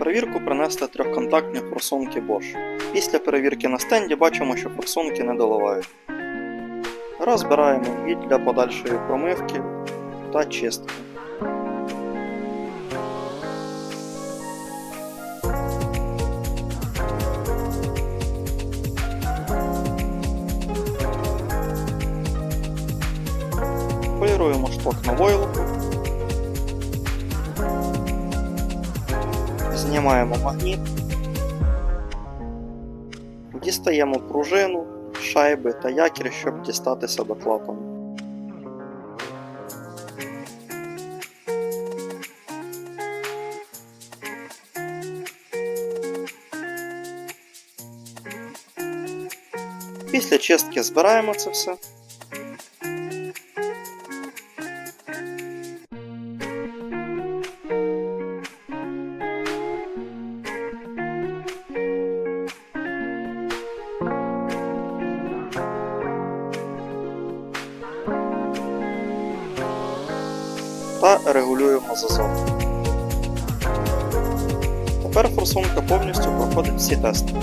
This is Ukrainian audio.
перевірку принесли трьохконтактні форсунки Bosch. Після перевірки на стенді бачимо, що форсунки не доливають. Розбираємо мідь для подальшої промивки та чистки. Поліруємо шток на войлоку. Знімаємо магніт. Дістаємо пружину, шайби та якір, щоб дістатися до клапану. Після чистки збираємо це все. Та регулюємо зазор. Тепер форсунка повністю проходить всі тести.